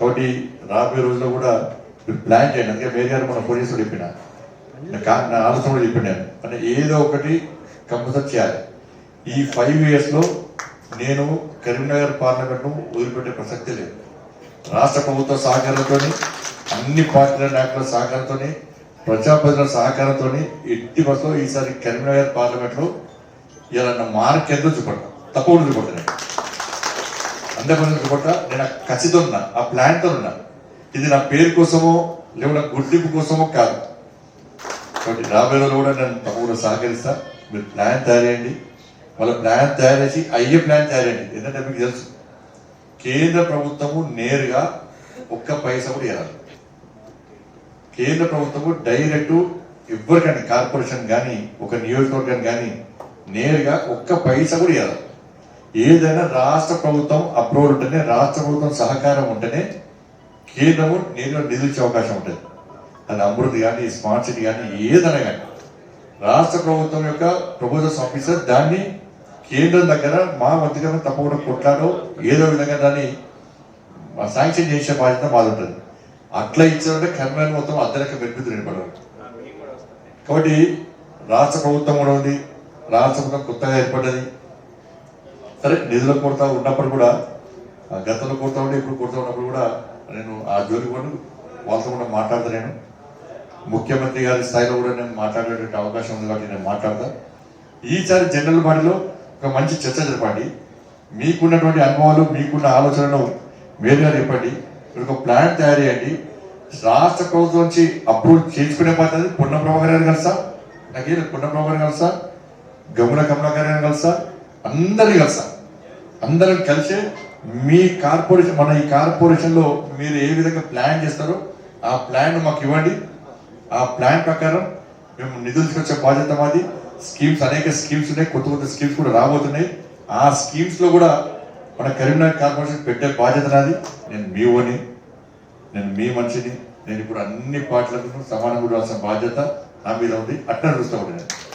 కాబట్టి రాబోయే రోజుల్లో కూడా ప్లాన్ చేయండి. అందుకే మేరీ గారు మన పోలీసులు చెప్పిన. నా నా ఆలోచన కూడా చెప్పిన. అంటే ఏదో ఒకటి కంపల్సరీ చేయాలి. ఈ ఫైవ్ ఇయర్స్లో నేను కరీంనగర్ పార్లమెంట్ను వదిలిపెట్టే ప్రసక్తి లేదు. రాష్ట్ర ప్రభుత్వ సహకారంతో అన్ని పార్టీల నాయకుల సహకారంతో ప్రజాప్రతినిధుల సహకారంతో ఎట్టి బస్సులో ఈసారి కరీంనగర్ పార్లమెంట్లో ఇలా నా మార్క్ ఎంతో చూపడతాను తప్పకుండా చూపడతాను. అందరి చూపట్ట నేను ఆ కసితో ఉన్నా ఆ ప్లాన్తో ఉన్నా. ఇది నా పేరు కోసమో లేకుండా నా గుర్తింపు కోసమో కాదు. కాబట్టి రాబోయే రోజుల్లో కూడా నేను తప్పకుండా సహకరిస్తా. మీరు ప్లాన్ తయారు చేయండి వాళ్ళ ప్లాన్ తయారు చేసి అయ్యే ప్లాన్ తయారేయండి. ఎందుకంటే మీకు తెలుసు కేంద్ర ప్రభుత్వము నేరుగా ఒక్క పైసా కూడా ఇవ్వాలి కేంద్ర ప్రభుత్వము డైరెక్ట్ ఎవరికైనా కార్పొరేషన్ కానీ ఒక నియోజకవర్గం కానీ నేరుగా ఒక్క పైసా కూడా ఇవ్వాలి ఏదైనా రాష్ట్ర ప్రభుత్వం అప్రూవల్ ఉంటేనే రాష్ట్ర ప్రభుత్వం సహకారం ఉంటేనే కేంద్రము నేరుగా నిధులు ఇచ్చే అవకాశం ఉంటుంది. అది అమృత్ కానీ స్మార్ట్ సిటీ కానీ ఏదైనా కానీ రాష్ట్ర ప్రభుత్వం యొక్క ప్రపోజల్స్ ఆఫీసర్ దాన్ని కేంద్రం దగ్గర మా వంతుగా తప్పకుండా కొట్లాడో ఏదో విధంగా దాన్ని శాంక్షన్ చేసే బాధ్యత మాది ఉంటుంది. అట్లా ఇచ్చారంటే కర్మలు మొత్తం అద్దెలక మెరుగుతూ నిలబడరు కాబట్టి రాష్ట్ర ప్రభుత్వం కూడా ఉంది. రాష్ట్ర ప్రభుత్వం కొత్తగా ఏర్పడ్డది. సరే నిధుల కొరత ఉన్నప్పుడు కూడా ఆ గతంలో కొరత ఉండి ఇప్పుడు కొరత ఉన్నప్పుడు కూడా నేను ఆ జోలి కూడా వాళ్ళతో కూడా మాట్లాడతా నేను. ముఖ్యమంత్రి గారి స్థాయిలో కూడా నేను మాట్లాడేటువంటి అవకాశం ఉంది కాబట్టి నేను మాట్లాడతా. ఈసారి జనరల్ బాడీలో ఒక మంచి చర్చ జరపండి. మీకున్నటువంటి అనుభవాలు మీకున్న ఆలోచనలు మేలుగా చెప్పండి ఒక ప్లాన్ తయారు చేయండి. రాష్ట్ర ప్రభుత్వం నుంచి అప్రూవ్ చేసుకునే పద్ధతి పున్న ప్రభాకర్ గారు కలుసా నాకేం పున్న ప్రభాకర్ కలుసా గముల కమలాకర్ గారు కలుసా అందరిని కలుసా అందరం కలిసి మీ కార్పొరేషన్ మన ఈ కార్పొరేషన్లో మీరు ఏ విధంగా ప్లాన్ చేస్తారో ఆ ప్లాన్ మాకు ఇవ్వండి. ఆ ప్లాన్ ప్రకారం మేము నిధులు తీసుకొచ్చే బాధ్యత మాది. స్కీమ్స్ అనేక స్కీమ్స్ ఉన్నాయి. కొత్త కొత్త స్కీమ్స్ కూడా రాబోతున్నాయి. ఆ స్కీమ్స్లో కూడా మన కరీంనగర్ కార్పొరేషన్ పెట్టే బాధ్యత నాది. నేను మీ ఓని నేను మీ మనిషిని. నేను ఇప్పుడు అన్ని పార్టీలకు సమానంగా రాసిన బాధ్యత నా మీద ఉంది. అట్లా చూస్తూ ఉంటాను